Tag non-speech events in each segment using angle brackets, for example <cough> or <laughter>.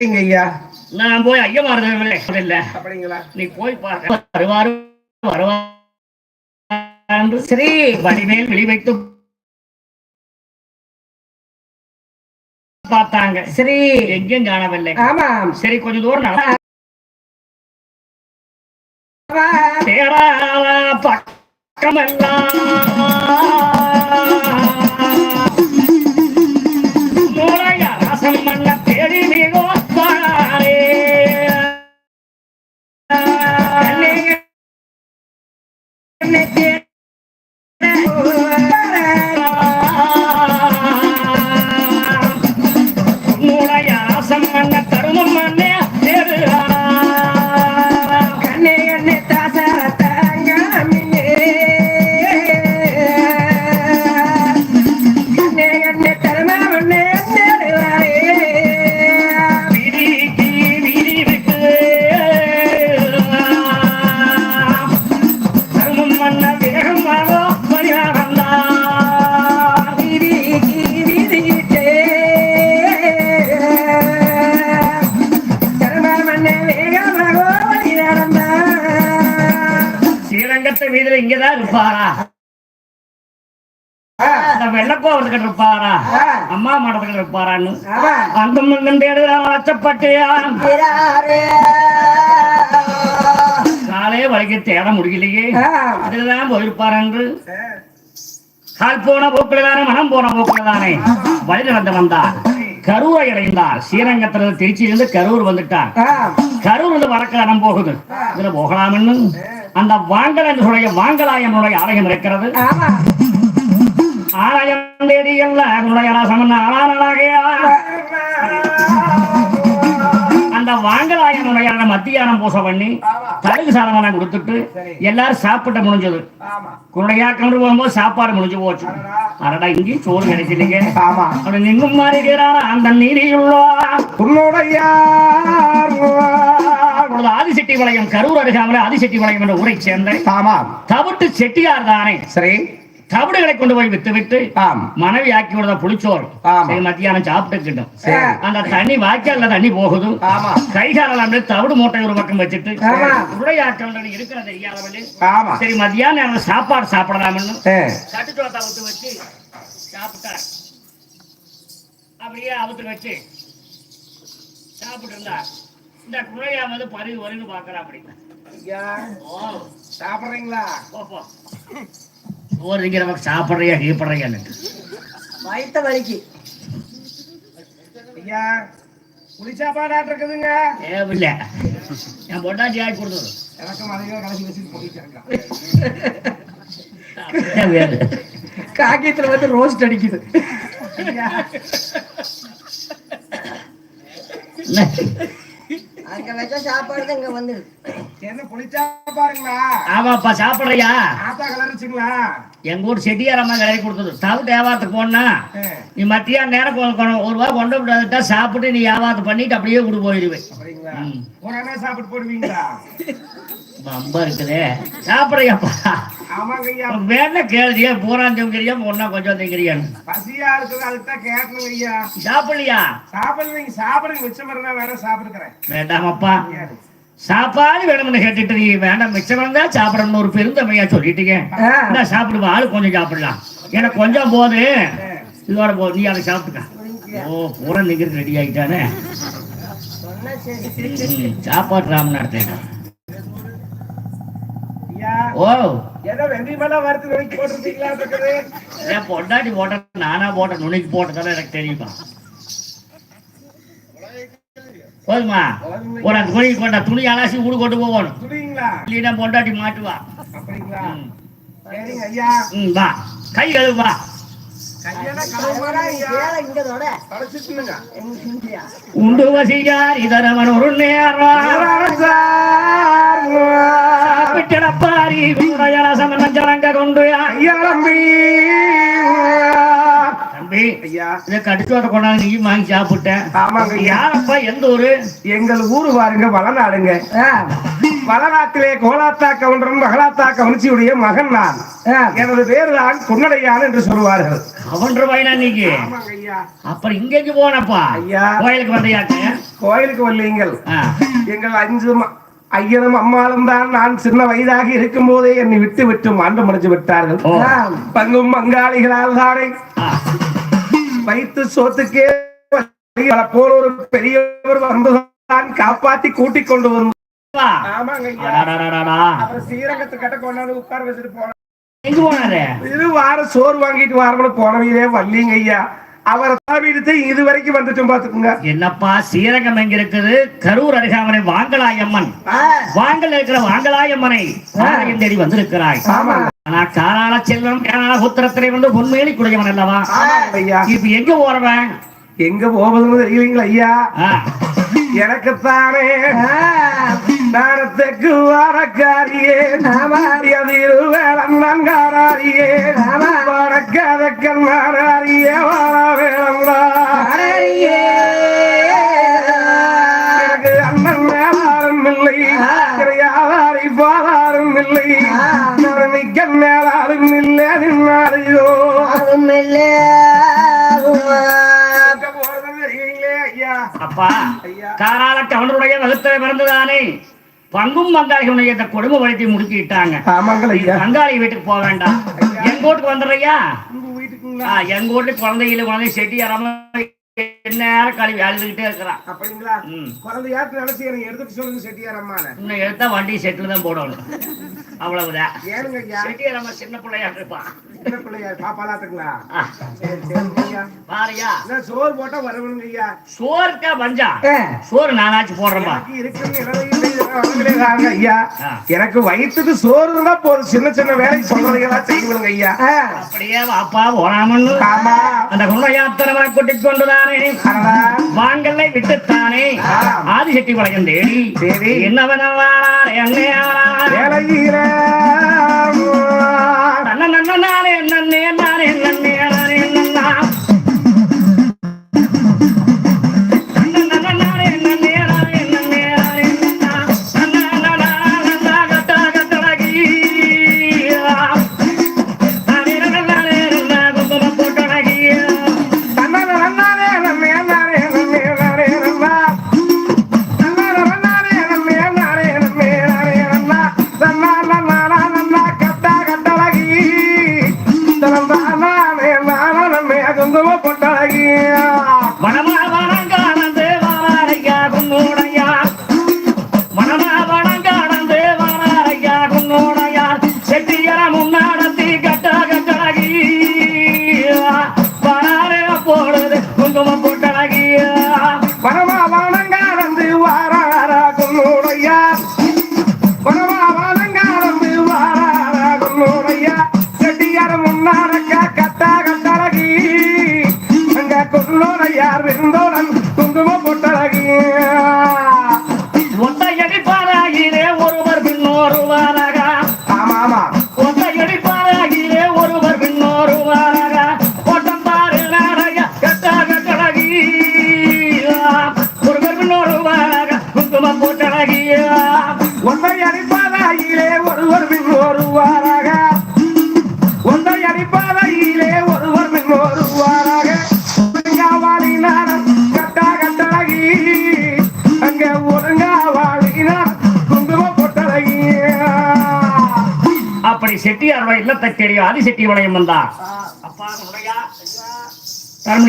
ஐயா? நான் போய் ஐயமாறு இல்ல அப்படிங்களா? நீ போய் பாரு. வருவாரு. வருவாரு சரி வடிமேல் விழி வைத்து பார்த்தாங்க. சரி எங்கேயும் காணவில்லை. ஆமாம். சரி கொஞ்ச தூரம் பக்கமெல்லாம். வெள்ளக்கோவத்துக்கிட்ட இருப்பாரா. அம்மா மடத்துக்கிட்ட இருப்பாரான்னு. அந்த மண்ணம் தேடுதான் அச்சப்பட்டு பிறாரே. காலே வரைக்கும் தேட முடியலையே. அதுலதான் போயிருப்பார் என்று கால் போன போக்குல தானே மனம் போன போக்குல தானே வழி நடந்து வந்தார். கரூரை அடைந்தார். ஸ்ரீரங்கத்துல திருச்சியிலிருந்து கரூர் வந்துட்டார். ஆ, கரூர் வந்து வடக்காரம் போகுது இதுல போகலாம்னு அந்த வாங்கலனுடைய வாங்கலாயனுடைய ஆலயம் இருக்கிறது. ஆலயம் தேடி அல்ல ராசமன் ஆளானாகையா அந்த வாங்கலாயனுடைய மத்தியானம் பூசை பண்ணி தடுகு சாதமெல்லாம் கொடுத்துட்டு எல்லாரும் சாப்பிட்ட முடிஞ்சது குருடையா கண்டு போகும்போது சாப்பாடு முடிஞ்சு போச்சு அரடா இங்கி சோறு கிடைச்சில்லைங்க ஆமா. அப்படி நிங்கும் மாறுகிறாரா அந்த நீதியுள்ளோ அப்பொழுது ஆதிசெட்டி வளையம் கரூர் அருகாமல் ஆதிசெட்டி வளையம் என்ற ஊரை சேர்ந்த தவிட்டு செட்டியார் தானே சரி தவிடுகளை கொண்டு போய் வித்து விட்டு. மனைவி ஆக்கி விடுற புளிச்சோறு மத்தியானம் சாப்பிட்டுக்கிட்டோம். அந்த தண்ணி வாய்க்கால்ல தண்ணி போகுது. கைகாலம் அப்படியே தவிடு மூட்டை ஒரு பக்கம் வச்சுட்டு ஆமா. உடையாக்கள் இருக்கிற தெரியாதவளே ஆமா. சரி மத்தியானம் சாப்பாடு சாப்பிடலாம்னு ஏ, கட்டுச்சோத்தை வச்சு சாப்பிட்டார் அப்படியே அவுத்து வச்சு சாப்பிட்டு இருந்தா இந்த குழையா வந்து பருகு வருது பாக்குறா அப்படி. சாப்பிடுறீங்களா? போ, போ சோறு திங்கிறவங்க சாப்பிட்றியா கீப்படுறியான்னு வயித்த வலிக்கு. ஐயா இருக்குதுங்க. தேவையில்லை. என் பொண்டாட்டி ஆக்கி கொடுத்தது எனக்கும் அதையும் கலசி போயிட்டு. காக்கியத்துல வந்து ரோஸ்ட் அடிக்குது. என்ன? அங்க வச்ச சாப்பாடு இங்க வந்து என்ன புளிச்சா பாருங்களா? ஆமாப்பா சாப்பிட்றியா? ஆத்தா கலரிச்சுங்களா எங்க ஊர் செட்டியார் அம்மா கலரி கொடுத்தது. தவிட்டு வியாபாரத்துக்கு போனா நீ மத்தியானம் நேரம் ஒரு ரூபா கொண்டு விடாதுட்டா சாப்பிட்டு நீ வியாபாரத்தை பண்ணிட்டு அப்படியே கொண்டு போயிருவேன். சாப்பிட்டு போடுவீங்களா? <laughs> ரொம்ப இருக்குதே. சாப்பிட்றியாப்பா ஆமாங்க ஐயா வேணா கேளுதியா பூரா திங்கிறியா ஒன்னா கொஞ்சம் திங்கிறியான்னு பசியா இருக்குது அதுக்கு தான் கேட்கணுங்க ஐயா சாப்பிடலையா? சாப்பிடுறீங்க சாப்பிடுங்க மிச்சம் இருந்தா வேற சாப்பிட்டுக்கிறேன். வேண்டாமப்பா சாப்பாடு வேணும்னு கேட்டுட்டு நீ வேண்டாம் மிச்சம் இருந்தா சாப்பிடணும்னு ஒரு பெருந்தமையா சொல்லிட்டீங்க. நான் சாப்பிடுவா ஆளு கொஞ்சம் சாப்பிடலாம். எனக்கு கொஞ்சம் போது. இதோட போ நீ அதை சாப்பிட்டுக்க. ஓ பூரா நிக்கிறது ரெடி ஆகிட்டானே சாப்பாடு ராமன் நடத்தேன் ஐயா ஓ. ஏதோ வெந்தயமெல்லாம் வறுத்து வெளிக்கு போட்டுருக்கீங்களா என் பொண்டாட்டி போட்ட நானா போட்ட நுனிக்கு போட்டதால எனக்கு தெரியுமா? போதுமா? ஒரு அந்த துணி கொண்ட துணி அலாசி ஊடு கொண்டு போகணும் துணிங்களா? இல்லைன்னா பொண்டாட்டி மாட்டுவா. அப்படிங்களா? ம். சரிங்க ஐயா. ம் வா. கை கழுவு உண்டு வசியார் இதரவன் ஒரு நேரம் கொண்டு தம்பி ஐயா. கொண்டாந்து நீ வாங்கி சாப்பிட்ட. ஆமாங்க யாரப்பா எந்த ஊரு? எங்கள் ஊரு பாருங்க வளநாடுங்க. வளநாட்டிலே கோலாத்தா கவுண்டரும் மகளாத்தா கவுன்சியுடைய மகன் நான். எனது பேரு தான் குன்னடையான் என்று நீங்க ஆமாங்க ஐயா. அப்புறம் இங்கேக்கு போனப்பா? ஐயா. கோயிலுக்கு வந்தையாச்சு கோயிலுக்கு வரலீங்கள். எங்கள் அஞ்சு ஐயனும் அம்மாளும் தான் நான் சின்ன வயதாக இருக்கும் போதே என்னை விட்டு விட்டு மாண்டு முடிஞ்சு விட்டார்கள். பங்கும் பங்காளிகளால் தானே. வைத்து சோத்துக்கே பல ஒரு பெரியவர் வந்துதான் காப்பாத்தி கூட்டிக் கொண்டு வந்து கட்ட உட்கார வச்சுட்டு போன இது வாரம் சோறு வாங்கிட்டு வாரம்னு போனவையிலே வரலீங்க ஐயா. அவரை தாவிடுத்து இது வரைக்கும் வந்துட்டும் பாத்துக்குங்க என்னப்பா சீரகம் எங்க இருக்குது கரூர் அருகாமனை வாங்கலாயம்மன். வாங்கல் இருக்கிற வாங்கலாயம்மனை தேடி வந்திருக்கிறாய். ஆனா காலால செல்வம் காலால வந்து உண்மையிலே குடையவன் அல்லவா? ஐயா. இப்ப எங்க போறவன்? எங்க போவதுன்னு தெரியலீங்களா ஐயா? ஆ. எனக்குத்தானே நாரத்துக்கு வாரக்காரியே அதில் வேளம் நன்காரியே வடக்கதக்கன் மாறாரியே வார வேளம்டா எனக்கு அண்ணன் மேலாரும் இல்லை யாதாரி பாதாரும் இல்லை மிக்க மேலாரும் இல்லை நின்னாரையோ. ஐயா. அப்பா ஐயா. காரால கவனருடைய வகுத்தலை பிறந்துதானே பங்கும் பங்காளிகளுடைய இந்த கொடுமை வழக்கை முடிக்கிட்டாங்க. ஆமாங்கள ஐயா. பங்காளி வீட்டுக்கு போக வேண்டாம். எங்க வீட்டுக்கு வந்துடுறியா? எங்க வீட்டுல குழந்தைகள குழந்தை செட்டி யாராம நேரம் கழுவி அழுதுகிட்டே இருக்கிறான். அப்படிங்களா? ம். குழந்தையாட்டு நினைச்சு எனக்கு எடுத்துட்டு சொல்லுங்க செட்டியார் அம்மான இன்னும் எடுத்தா வண்டி செட்டில் தான் போடணும். அவ்வளவுதான். ஏனுங்க ஐயா செட்டியாரம்மா சின்ன பிள்ளையா இருப்பான். சின்ன பிள்ளையார் பாப்பாலாத்துங்களா? சரி சரிங்க ஐயா. பாரியா என்ன சோறு போட்டா வரவணுங்க ஐயா. சோறுக்கா பஞ்சா சோறு நானாச்சும் போடுறப்பா எனக்கு இருக்கிற நிலவையும் இதெல்லாம் வரங்களே தாங்க ஐயா. எனக்கு வயிற்றுக்கு சோறு தான் போதும். சின்ன சின்ன வேலை சொல்றதையெல்லாம் செய்வனுங்க ஐயா. அப்படியே வாப்பா போறாமன்னு ஆமா. அந்த குண்டயாத்திரவனை கூட்டிக் கொண்டுதானே அடடா. வாங்கல்லை விட்டுத்தானே. ஆதிசக்தி வளையம் தேடி சரி. என்னவன குன்னோடையார் விருந்தோடன் குங்கும அப்படி செட்டியாரோட இல்லத்தை தேடி ஆதி செட்டி வளையம் வந்தா. அப்பா உடையா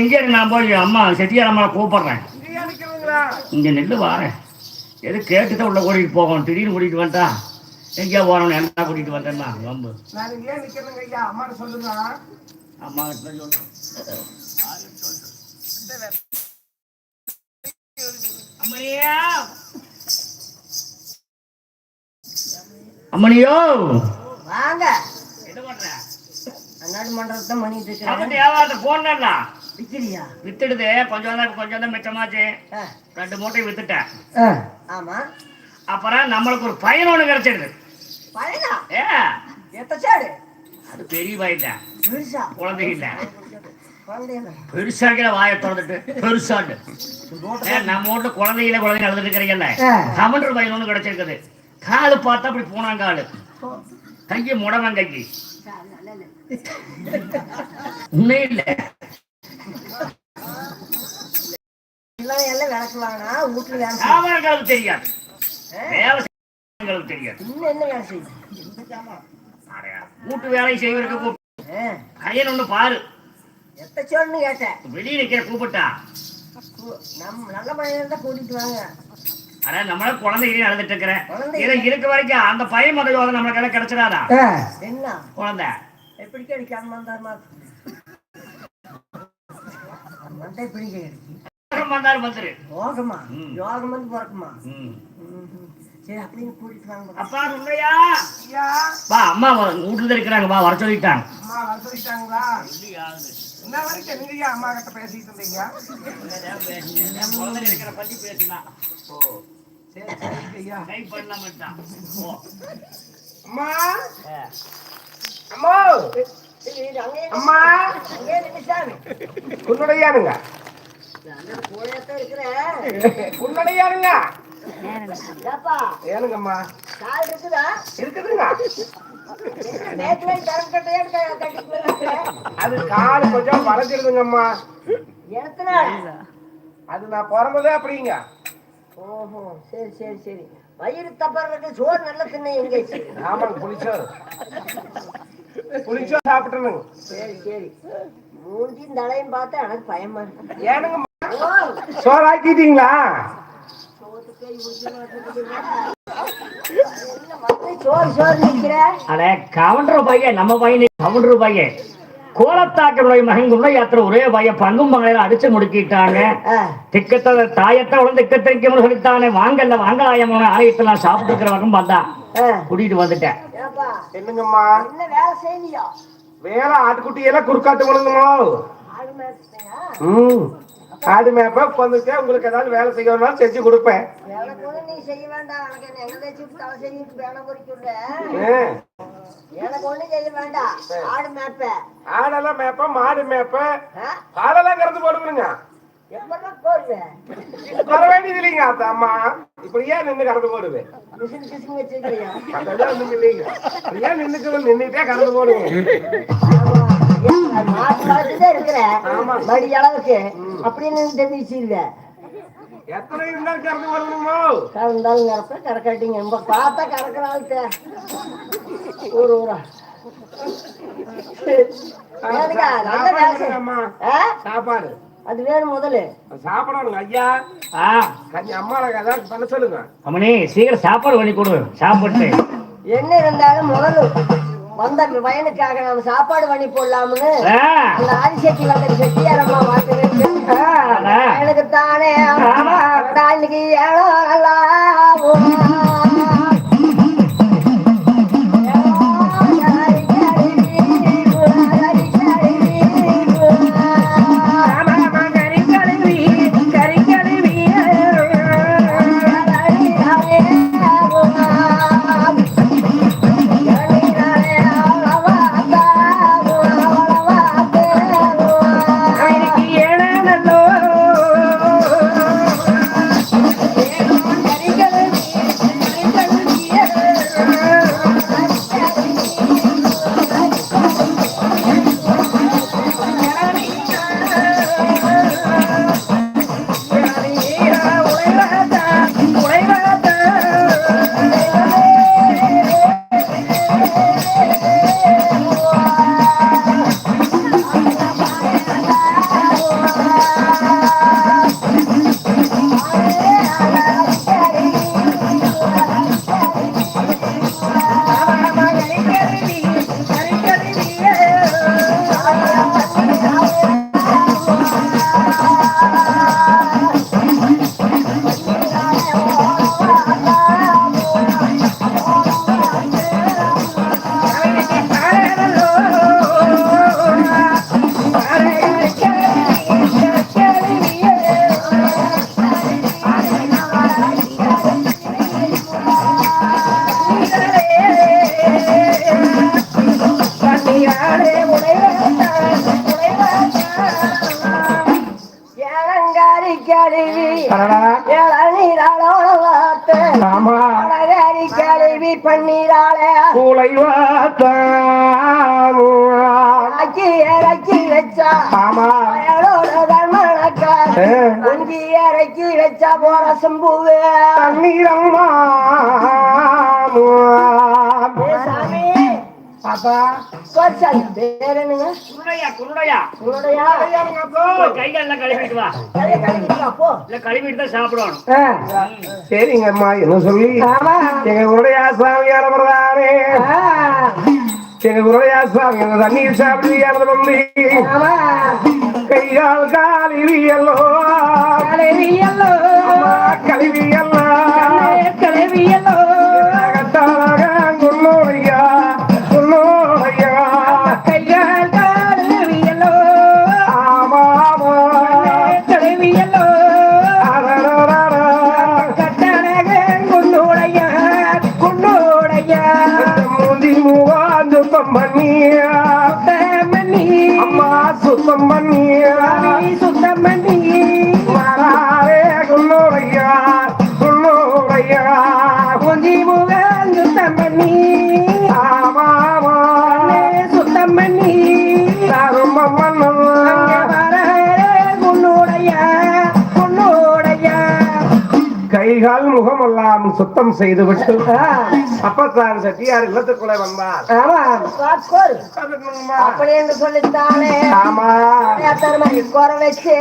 இங்கே நான் போய் அம்மா செட்டியார் அம்மா கூப்பிடுறேன்? இங்க நெல்லு வாரேன் எது கேட்டுதான் உள்ள கூட்டிட்டு போகணும். திடீர்னு கூட்டிட்டு வந்துட்டா எங்கேயா போறோம்னு என்ன கூட்டிட்டு வந்தேன்னா வம்பு. அம்மா கிட்ட அம்மனியோ வாங்க. வியாபாரத்தை போனா விக்கிறியா வித்துடுது. கொஞ்சம் தான் கொஞ்சம் தான் மிச்சமாச்சு. ரெண்டு மூட்டை வித்துட்டேன். ஆமா. அப்புறம் நம்மளுக்கு ஒரு பையன் ஒண்ணு கிடைச்சிடுது. பழனா ஏ. சாடு? பெரிய வாயிட்டேன் பெருசா? குழந்தை இல்ல. குழந்தைங்க பெருசாக்கிற வாயை திறந்துட்டு பெருசாண்டு. நம்ம வீட்டுல குழந்தையில குழந்தை அழுதுட்டு இருக்கிறீங்கல்ல. கமண்டர் பையன் ஒண்ணு கிடைச்சிருக்குது. காலு பார்த்தா அப்படி போனாங்காலு கையை முடவன் கைக்கு <laughs> உண்மையே இல்ல. சாமான்களுக்கு தெரியாது. வேலை செய்யறவங்களுக்கு தெரியாது. வீட்டு வேலை செய்வதற்கு கூப்பிட்டு கையன் ஒண்ணு பாரு. எத்த சொல்லு கேட்டேன். வெளியே நிக்கிற கூப்பிட்டா. நம்ம நல்ல தான் கூட்டிட்டு வாங்க. அட நம்மள குழந்தைகிட்டே நடந்துட்டு இருக்கிறேன் குழந்தை இதை இருக்க வரைக்கும் அந்த பையன் மத யோகம் நம்மளுக்கு எல்லாம் கிடைச்சிடாதா என்ன? குழந்தை. எப்படி கிடைக்காம வந்தாருமா? வந்தா எப்படி கிடைக்கும் யோகம் வந்தாலும் வந்துரு. யோகமா. யோகம் வந்து பிறக்குமா. சரி அப்படின்னு கூட்டிட்டு வாங்க. அப்பா உண்மையா? ஐயா, வா அம்மா வ- வீட்டுல இருக்கிறாங்க. வா வர சொல்லிட்டாங்க. அம்மா வர சொல்லிட்டாங்களா? என்ன வரைக்கும் நீங்க அம்மா கிட்ட பேசிட்டு இருந்தீங்க இருக்கிற பத்தி பேசினா சரி சரி ஐயா. கை பண்ண மாட்டான். ஓ. அம்மா. அம்மா? அம்மா? உன்னுடையானுங்க. உன்னுடையானுங்க. ஏப்பா ஏனுங்கம்மா? கால் இருக்குதா இருக்குதுங்க. அது கால் கொஞ்சம் வளைஞ்சிருதுங்கம்மா. எத்தனை? அது நான் பிறந்ததே அப்படிங்க. ஓஹோ சரி சரி சரி. வயிறு தப்பறதுக்கு சோறு நல்ல தின்ன எங்கேச்சு ஆமாங்க புளிச்சோறு. புளிச்சோறு சாப்பிட்டுருங்க. சரி சரி. மூஞ்சியும் தலையும் பார்த்தா எனக்கு பயமா இருக்கு. ஏனுங்கம்மா? ஓ, சோறு ஆக்கிட்டீங்களா சோத்துக்கே இவ்வளவு வச்சிருக்கீங்க. என்ன மொத்தம் சோறு சோறு நிக்கிற அட கவுண்டர் பையன் நம்ம பையன் கவுண்டர் பையன் கோலத்தாக்கனுடைய மகன் உள்ள யாத்திரை ஒரே பையன் பங்கும் பங்கையில அடிச்சு முடுக்கிட்டாங்க. திக்கத்தை தாயத்தை உடனே திக்கத்தைக்கு சொல்லித்தானே வாங்கல்ல வாங்கலாயமான ஆலயத்தில் நான் சாப்பிட்டு இருக்கிற வகம் பார்த்தா. கூட்டிட்டு வந்துட்டேன். ஏப்பா. என்னங்கம்மா? என்ன வேலை செய்யலையோ வேலை ஆட்டுக்குட்டி எல்லாம் குறுக்காட்டு விழுங்குமோ ஆடு மேப்ப உட்காந்துருக்கேன். உங்களுக்கு ஏதாவது வேலை செய்யணும்னா செஞ்சு கொடுப்பேன். ஆடெல்லாம் மேப்ப மாடு மேப்ப? ஆ? பாலெல்லாம் கறந்து போடுங்க போடுவேன் வர வேண்டியது இல்லைங்க அந்த அம்மா. இப்படியே நின்று கறந்து போடுவேன் அதெல்லாம் ஒண்ணும் இல்லைங்க. இப்படியே நின்னுக்கு நின்னுட்டே கறந்து போடுங்க. மாட்டு வளர்த்துதான் இருக்கிற மடி அளவுக்கு அப்படின்னு தெரிஞ்சிருக்க எத்தனை இருந்தாலும் கறந்து கறப்ப கறக்காட்டிங்க ரொம்ப பார்த்தா கறக்கிற ஆளுக்கு ஊர் ஊரா ஏனுங்க, நல்ல வேலை செய்- அம்மா ஆ? சாப்பாடு. அது வேணும் முதல்ல சாப்பிடணுங்க ஐயா. கஞ்சி அம்மாவுக்கு ஏதாவது பண்ண சொல்லுங்க. அம்மனி சீக்கிரம் சாப்பாடு பண்ணி கொடு. சாப்பிட்டு. என்ன இருந்தாலும் முதல்ல வந்த பையனுக்காக நம்ம சாப்பாடு பண்ணி போடலாம்னு அந்த ஆதிசக்தி வந்த செட்டியாரம்மா. எனக்கு தானே. இன்னைக்கு ஏழோ கண்ணீர் பன்னீரால. கூலை வாத்தி இறக்கி வச்சா. ஆமா. குஞ்சி இறக்கி வச்சா போற சம்புவே. தண்ணீரம்மா அப்பா கோச்சாரி பேர் என்னங்க? குருடையா என்ன சொல்லி? எங்க குருடையா சாமியார் அவர்தானே எங்க குருடையா சாமி அந்த தண்ணீர் சாப்பிடுவியானது வந்து கையால் காலிலியல்லோ கழுவியா கைகால் முகம் எல்லாம் சுத்தம் செய்து விட்டு. அப்பத்தான் சட்டியார் இல்லத்துக்குள்ள வந்தார். அப்படி என்று சொல்லித்தானே. ஆமா. குற வச்சு.